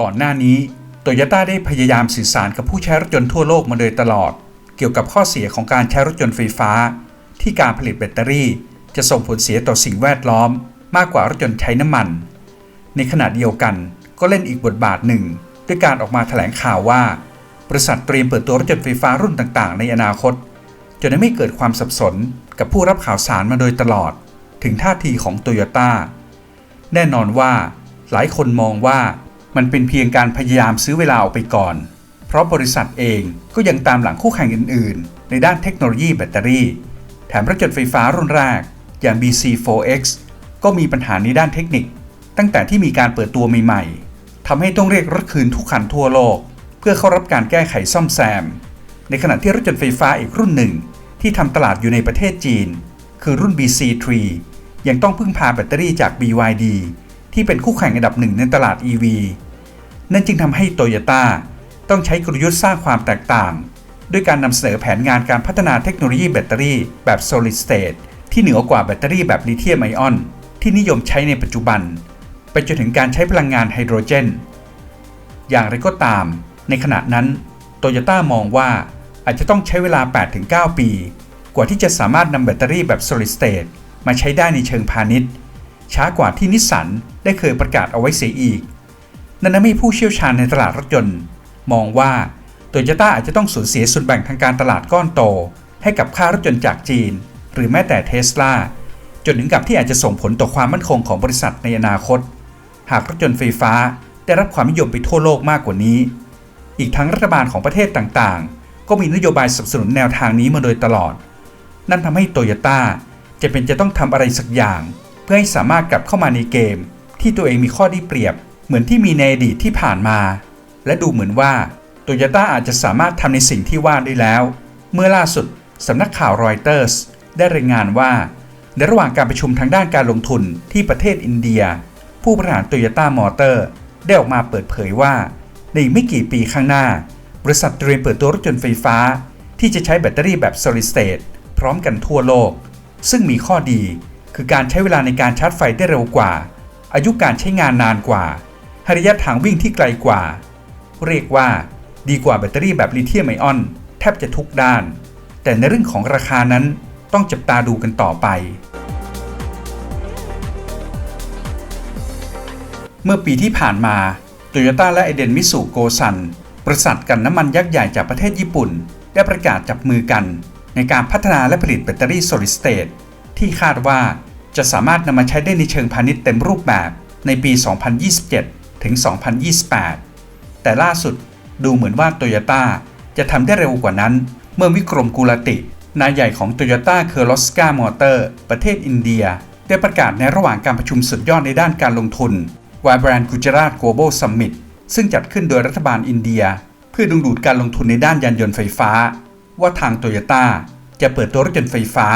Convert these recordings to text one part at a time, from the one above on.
ก่อนหน้านี้โตโยต้าได้พยายามสื่อสารกับผู้ใช้รถยนต์ทั่วโลกมาโดยตลอด เกี่ยวกับข้อเสียของการใช้รถยนต์ไฟฟ้า ที่การผลิตแบตเตอรี่ จะส่งผลเสียต่อสิ่งแวดล้อม มากกว่ารถยนต์ใช้น้ำมัน ในขณะเดียวกันก็เล่นอีกบทบาทหนึ่ง ด้วยการออกมาแถลงข่าวว่า บริษัทเตรียมเปิดตัวรถยนต์ไฟฟ้ารุ่นต่างๆ ในอนาคตจนไม่เกิดความสับสนกับผู้รับข่าวสารมาโดยตลอด ถึงท่าทีของโตโยต้าแน่นอนว่า หลายคนมองว่า มันเป็นเพียงการพยายามซื้อเวลาออกไปก่อน เพราะบริษัทเองก็ยังตามหลังคู่แข่งอื่น ๆ ในด้านเทคโนโลยีแบตเตอรี่ แถมรถยนต์ไฟฟ้ารุ่นแรก อย่าง BC4X ก็มีปัญหาในด้านเทคนิค ตั้งแต่ที่มีการเปิดตัวใหม่ ๆทำให้ต้องเรียกรถคืนทุกคันทั่วโลก เพื่อเข้ารับการแก้ไขซ่อมแซม ในขณะที่รถยนต์ไฟฟ้าอีกรุ่นหนึ่ง ที่ทำตลาดอยู่ในประเทศจีน คือรุ่น BC3 ยังต้องพึ่งพาแบตเตอรี่จาก BYD ที่เป็นคู่แข่งอันดับหนึ่งในตลาด EV นั่นจึงทำให้โตโยต้าต้องใช้กลยุทธ์สร้างความแตกต่าง ด้วยการนำเสนอแผนงานการพัฒนาเทคโนโลยีแบตเตอรี่แบบ solid state ที่เหนือกว่าแบตเตอรี่แบบลิเธียมไอออน ที่นิยมใช้ในปัจจุบัน ไปจนถึงการใช้พลังงานไฮโดรเจน อย่างไรก็ตาม ในขณะนั้นโตโยต้ามองว่าอาจจะต้องใช้เวลา 8-9 ปี กว่าที่จะสามารถนำแบตเตอรี่แบบ solid state มาใช้ได้ในเชิงพาณิชย์ ช้ากว่าที่นิสสันได้เคยประกาศเอาไว้เสียอีก นั่นทำให้ผู้เชี่ยวชาญในตลาดรถยนต์ มองว่าโตโยต้าอาจจะต้องสูญเสียส่วนแบ่งทางการตลาดก้อนโต ให้กับค่ารถยนต์จากจีน หรือแม้แต่เทสลาจนถึงกับที่อาจจะส่งผลต่อความมั่นคงของบริษัทในอนาคต หากรถยนต์ไฟฟ้าได้รับความนิยมไปทั่วโลกมากกว่านี้ อีกทั้งรัฐบาลของประเทศต่างๆ ก็มีนโยบายสนับสนุนแนวทางนี้มาโดยตลอด นั่นทำให้โตโยต้าจะเป็นจะต้องทำอะไรสักอย่าง พื่อให้สามารถกลับเข้ามาในเกม ที่ตัวเองมีข้อได้เปรียบ เหมือนที่มีในอดีตที่ผ่านมา และดูเหมือนว่าโตโยต้าอาจจะสามารถทำในสิ่งที่ว่าได้แล้ว เมื่อล่าสุดสำนักข่าวรอยเตอร์สได้รายงานว่า ในระหว่างการประชุมทางด้านการลงทุนที่ประเทศอินเดีย ผู้บริหารโตโยต้ามอเตอร์ได้ออกมาเปิดเผยว่า ในไม่กี่ปีข้างหน้า บริษัทเตรียมเปิดตัวรถยนต์ไฟฟ้า ที่จะใช้แบตเตอรี่แบบ solid state พร้อมกันทั่วโลก ซึ่งมีข้อดี คือการใช้เวลาในการชาร์จไฟได้เร็วกว่า อายุการใช้งานนานกว่าระยะทางวิ่งที่ไกลกว่า เรียกว่า ดีกว่าแบตเตอรี่แบบลิเธียมไอออน แทบจะทุกด้าน แต่ในเรื่องของราคานั้นต้องจับตาดูกันต่อไป เมื่อปีที่ผ่านมาโตโยต้าและไอเดนมิสุโกซันบริษัทกันน้ำมันยักษ์ใหญ่จากประเทศญี่ปุ่น ได้ประกาศจับมือกัน ในการพัฒนาและผลิตแบตเตอรี่ solid state ที่ ที่คาดว่าจะสามารถนำมาใช้ได้ในเชิงพาณิชย์เต็มรูปแบบในปี 2027 ถึง 2028 แต่ล่าสุดดูเหมือนว่าโตโยต้าจะทำได้เร็วกว่านั้น เมื่อวิกรมกุลติ นายใหญ่ของโตโยต้าเคอร์ลอสกามอเตอร์ ประเทศอินเดีย ได้ประกาศในระหว่างการประชุมสุดยอดในด้านการลงทุน Vibrant Gujarat Global Summit ซึ่งจัดขึ้นโดยรัฐบาลอินเดีย เพื่อดึงดูดการลงทุนในด้านยานยนต์ไฟฟ้า ว่าทางโตโยต้าจะเปิดตัวรถยนต์ไฟฟ้า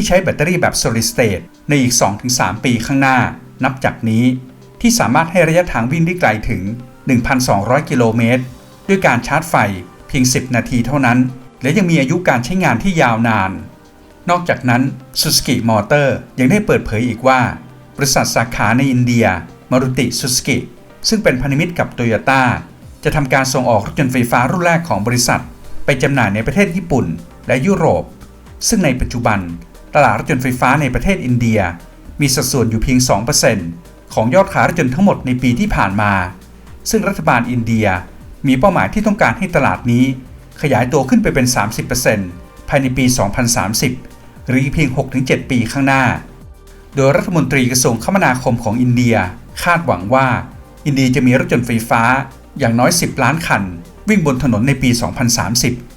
ที่ใช้แบตเตอรี่แบบ solid state ในอีก 2-3 ปีข้างหน้า นับจากนี้ ที่สามารถให้ระยะทางวิ่งได้ไกลถึง 1,200 กิโลเมตร ด้วยการชาร์จไฟเพียง 10 นาทีเท่านั้น และยังมีอายุการใช้งานที่ยาวนาน นอกจากนั้น Suzuki Motor ยังได้เปิดเผยอีกว่า บริษัทสาขาในอินเดียมารุติซูซูกิซึ่งเป็นพันธมิตรกับโตโยต้าจะทำการส่งออกรถยนต์ไฟฟ้ารุ่นแรกของบริษัท ไปจำหน่ายในประเทศญี่ปุ่น และยุโรป ซึ่งในปัจจุบัน ตลาดรถยนต์ไฟฟ้าในประเทศอินเดีย มีสัดส่วนอยู่เพียง 2%ของยอดขายรถยนต์ทั้งหมดในปีที่ผ่านมา ซึ่งรัฐบาลอินเดียมีเป้าหมายที่ต้องการให้ตลาดนี้ ขยายตัวขึ้นไปเป็น 30%ภายในปี 2030 หรือเพียง 6-7 ปีข้างหน้า โดยรัฐมนตรีกระทรวงคมนาคมของอินเดียคาดหวังว่า อินเดียจะมีรถยนต์ไฟฟ้าอย่างน้อย 10 ล้านคัน วิ่งบนถนนในปี 2030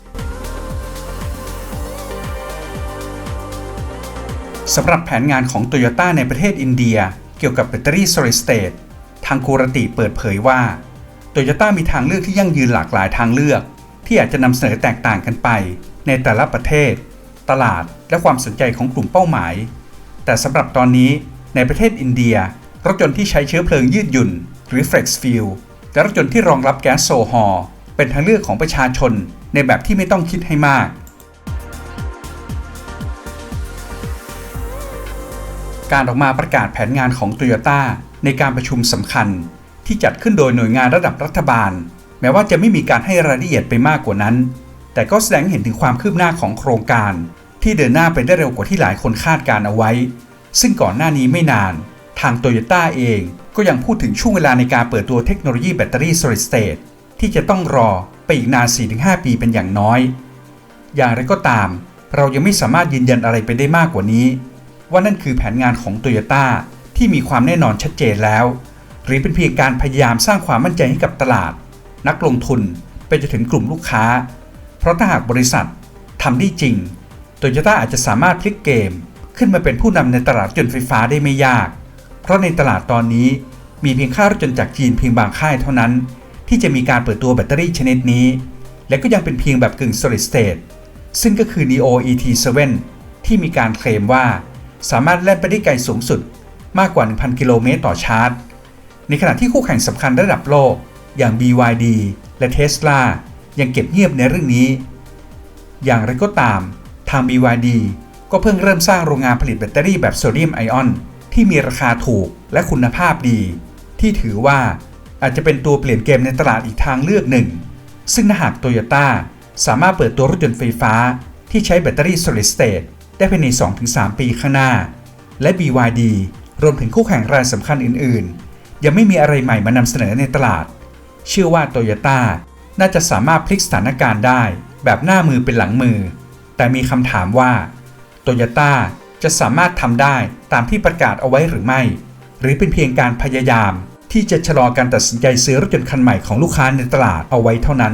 สำหรับแผนงานของโตโยต้าในประเทศอินเดีย เกี่ยวกับแบตเตอรี่ solid state ทางกูรติเปิดเผยว่าโตโยต้ามีทางเลือกที่ยั่งยืนหลากหลายทางเลือก ที่อาจจะนำเสนอแตกต่างกันไป ในแต่ละประเทศ ตลาดและความสนใจของกลุ่มเป้าหมาย แต่สำหรับตอนนี้ในประเทศอินเดีย รถยนต์ที่ใช้เชื้อเพลิงยืดหยุ่น หรือ flex fuel และรถยนต์ที่รองรับแก๊สโซฮอลเป็นทางเลือกของประชาชนในแบบที่ไม่ต้องคิดให้มาก การออกมาประกาศแผนงานของโตโยต้าในการประชุมสำคัญ ที่จัดขึ้นโดยหน่วยงานระดับรัฐบาล แม้ว่าจะไม่มีการให้รายละเอียดไปมากกว่านั้น แต่ก็แสดงให้เห็นถึงความคืบหน้าของโครงการ ที่เดินหน้าไปได้เร็วกว่าที่หลายคนคาดการเอาไว้ ซึ่งก่อนหน้านี้ไม่นาน ทางโตโยต้าเองก็ยังพูดถึงช่วงเวลาในการเปิดตัวเทคโนโลยีแบตเตอรี่ solid state ที่จะต้องรอไปอีกนาน 4-5 ปีเป็นอย่างน้อย อย่างไรก็ตาม เรายังไม่สามารถยืนยันอะไรไปได้มากกว่านี้ ว่านั่นคือแผนงานของโตโยต้าที่มีความแน่นอนชัดเจนแล้ว หรือเป็นเพียงการพยายามสร้างความมั่นใจให้กับตลาด นักลงทุนไปจนถึงกลุ่มลูกค้า เพราะถ้าหากบริษัททำได้จริงโตโยต้าอาจจะสามารถพลิกเกม ขึ้นมาเป็นผู้นำในตลาดยนต์ไฟฟ้าได้ไม่ยาก เพราะในตลาดตอนนี้มีเพียงค่ารถยนต์จากจีนเพียงบางค่ายเท่านั้น ที่จะมีการเปิดตัวแบตเตอรี่ชนิดนี้ และก็ยังเป็นเพียงแบบกึ่ง solid state ซึ่งก็คือ Neo ET7 ที่มีการเคลมว่า สามารถแล่นไปได้ไกลสูงสุดมากกว่า 1,000 กิโลเมตรต่อชาร์จ ในขณะที่คู่แข่งสำคัญระดับโลก อย่าง BYD และ Tesla ยังเก็บเงียบในเรื่องนี้ อย่างไรก็ตาม ทาง BYD ก็เพิ่งเริ่มสร้างโรงงานผลิตแบตเตอรี่แบบโซเดียมไอออนที่มีราคาถูกและคุณภาพดี ที่ถือว่าอาจจะเป็นตัวเปลี่ยนเกมในตลาดอีกทางเลือกหนึ่ง ซึ่งถ้าหากโตโยต้าสามารถเปิดตัวรถยนต์ไฟฟ้าที่ใช้แบตเตอรี่ solid state ได้ภายใน 2-3 ปีข้างหน้า และ BYD รวมถึงคู่แข่งรายสำคัญอื่น ๆ ยังไม่มีอะไรใหม่มานำเสนอในตลาด เชื่อว่าโตโยต้าน่าจะสามารถพลิกสถานการณ์ได้ แบบหน้ามือเป็นหลังมือ แต่มีคำถามว่าโตโยต้าจะสามารถทำได้ตามที่ประกาศเอาไว้หรือไม่ หรือเป็นเพียงการพยายามที่จะชะลอการตัดสินใจซื้อรถยนต์คันใหม่ของลูกค้าในตลาดเอาไว้เท่านั้น